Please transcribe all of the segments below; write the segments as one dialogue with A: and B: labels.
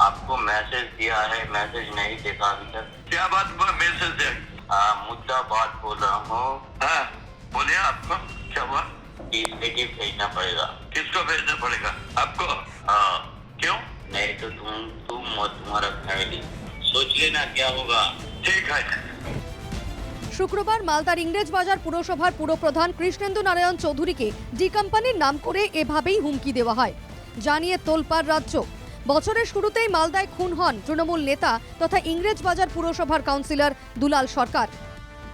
A: आपको मैसेज दिया है मैसेज नहीं देखा अभी तक
B: क्या बात हुआ मैसेज है
A: हाँ मुद्दा बात बोल रहा हूँ
B: हाँ बोलिए आपको क्या हुआ
A: कि नेटिव भेजना पड़ेगा
B: किसको भेजना पड़ेगा आपको
A: हाँ
B: क्यों
A: नहीं तो तुम तुम और तुम्हारा फैमिली सोच लेना क्या होगा
B: ठीक है
C: শুক্রবার মালদার ইংরেজবাজার পুরসভার পুরপ্রধান কৃষ্ণেন্দু নারায়ণ চৌধুরীকে ডি কোম্পানির নাম করে এভাবেই হুমকি দেওয়া হয় জানিয়ে তোলপাড় রাজ্য বছরের শুরুতেই মালদায় খুন হন তৃণমূল নেতা তথা ইংরেজবাজার পুরসভার কাউন্সিলর দুলাল সরকার।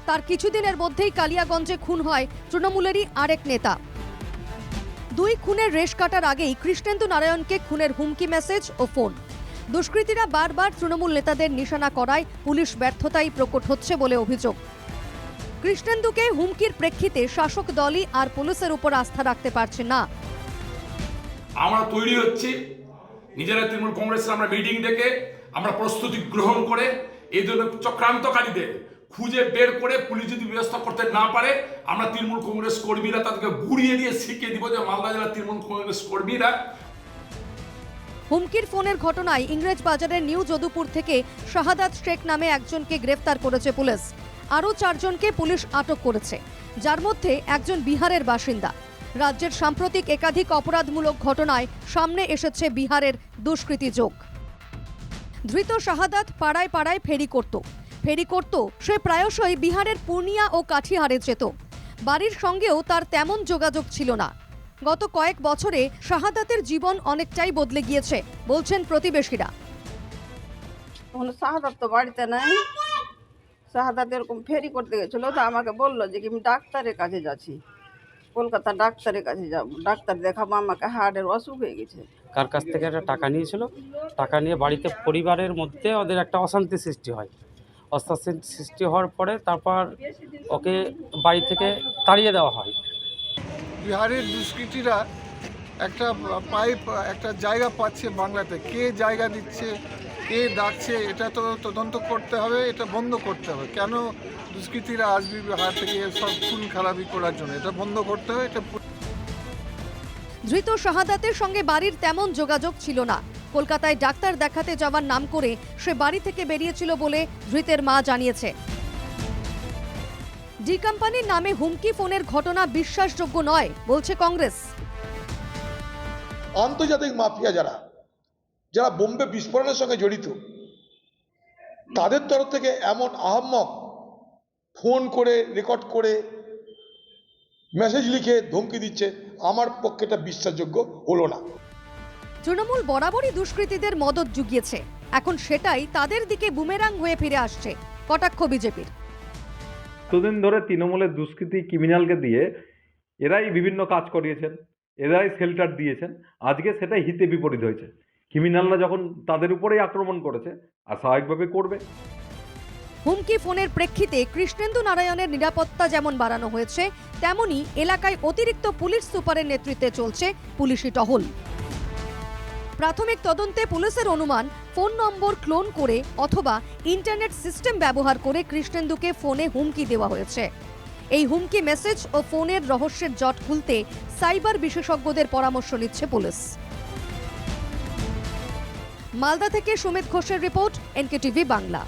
C: তার কিছুদিনের মধ্যেই কালিয়াগঞ্জে খুন হয় তৃণমূলেরই আরেক নেতা। দুই খুনের রেশ কাটার আগেই কৃষ্ণেন্দু নারায়ণকে খুনের হুমকি মেসেজ ও ফোন। দুষ্কৃতীরা বারবার তৃণমূল নেতাদের নিশানা করায় পুলিশ ব্যর্থতাই প্রকট হচ্ছে বলে অভিযোগ। কৃষ্ণেন্দুকে হুমকির প্রেক্ষিতে শাসক দলই আর পুলিশের উপর আস্থা রাখতে পারছে না।
D: আমরা তৈরি হচ্ছি নিজেরা তৃণমূল কংগ্রেসের আমরা মিটিং ডেকে আমরা প্রস্তুতি গ্রহণ করে এই ধরনের চক্রান্তকারীদের খুঁজে বের করে পুলিশ যদি ব্যবস্থা করতে না পারে, আমরা তৃণমূল কংগ্রেস কর্মীরা তাদেরকে গুড়িয়ে দিয়ে শিখিয়ে দিব যে মালদা জেলার তৃণমূল কংগ্রেস কর্মীরা।
C: হুমকির ফোনের ঘটনায় ইংরেজ বাজারের নিউ যদুপুর থেকে শাহাদাত শেখ নামে একজনকে গ্রেফতার করেছে পুলিশ। আরও চারজনকে পুলিশ আটক করেছে। যার মধ্যে একজন বিহারের বাসিন্দা। রাজ্যের সাম্প্রতিক একাধিক অপরাধমূলক ঘটনায় সামনে এসেছে বিহারের দুষ্কৃতী যোগ। ধৃত শাহাদাত পাড়ায় পাড়ায় ফেরি করত। ফেরি করত, সে প্রায়শই বিহারের পূর্ণিয়া ও কাঠিহারে যেত। বাড়ির সঙ্গেও তার তেমন যোগাযোগ ছিল না। গত কয়েক বছরে শাহাদাতের জীবন অনেকটাই বদলে গিয়েছে, বলছেন প্রতিবেশীরা।
E: শাহাদাত তো বাড়িতে নাই। শাহাদাত এরকম ফেরি করতে গেছিল, তো আমাকে বলল যে আমি ডাক্তারের কাছে যাচ্ছি। কলকাতা ডাক্তারের কাছে যাব। ডাক্তার দেখাবো আমাকে হার্টের অসুখ হয়ে গেছে।
F: কার কাছ থেকে একটা টাকা নিয়েছিল? টাকা নিয়ে বাড়িতে পরিবারের মধ্যে ওদের একটা অশান্তি সৃষ্টি হয়। অশান্তি সৃষ্টি হওয়ার পরে তারপর ওকে বাড়ি থেকে তাড়িয়ে দেওয়া হয়।
G: বিহারের দুষ্কৃতীরা একটা পাইপ, একটা জায়গা পাচ্ছে বাংলাতে। কে জায়গা দিচ্ছে, কে ডাকছে, এটা তো তদন্ত করতে হবে, এটা বন্ধ করতে হবে। কেন দুষ্কৃতীরা আসবে বিহার থেকে সব খুন খারাপি করার জন্য? এটা বন্ধ করতে হবে, এটা
C: ধৃত শাহাদাতের সঙ্গে বাড়ির তেমন যোগাযোগ ছিল না। কলকাতায় ডাক্তার দেখাতে যাওয়ার নাম করে সে বাড়ি থেকে বেরিয়েছিল বলে ধৃতের মা জানিয়েছে। ডি কোম্পানির নামে হুমকি ফোনের ঘটনা বিশ্বাসযোগ্য নয়, বলছে কংগ্রেস।
H: আন্তর্জাতিক মাফিয়া যারা যারা বোম্বে বিস্ফোরণের সঙ্গে জড়িত তাদের তরফ থেকে এমন আহাম্মক ফোন করে রেকর্ড করে মেসেজ লিখে ধমকি দিচ্ছে আমার পক্ষে এটা বিশ্বাসযোগ্য হলো না।
C: তৃণমূল বরাবরই দুষ্কৃতীদের মদত জুগিয়েছে। এখন সেটাই তাদের দিকে বুমেরাং হয়ে ফিরে আসছে কটাক্ষ বিজেপির।
I: এতদিন ধরে তৃণমূলের দুষ্কৃতী ক্রিমিনালকে দিয়ে এরাই বিভিন্ন কাজ করিয়েছেন। এরাই শেল্টার দিয়েছেন। আজকে সেটাই হিতে বিপরীত হয়েছে। ক্রিমিনালরা যখন তাদের উপরেই আক্রমণ করেছে আর স্বাভাবিকভাবে করবে।
C: হুমকি ফোনের প্রেক্ষিতে কৃষ্ণেন্দু নারায়ণের নিরাপত্তা যেমন বাড়ানো হয়েছে, তেমনি এলাকায় অতিরিক্ত পুলিশ সুপারের নেতৃত্বে চলছে পুলিশি টহল। প্রাথমিক তদন্তে পুলিশের অনুমান, ফোন নম্বর ক্লোন করে অথবা ইন্টারনেট সিস্টেম ব্যবহার করে কৃষ্ণেন্দুকে ফোনে হুমকি দেওয়া হয়েছে। এই হুমকি মেসেজ ও ফোনের রহস্যের জট খুলতে সাইবার বিশেষজ্ঞদের পরামর্শ নিচ্ছে পুলিশ। মালদা থেকে সুমিত ঘোষের রিপোর্ট, এনকেটিভি বাংলা।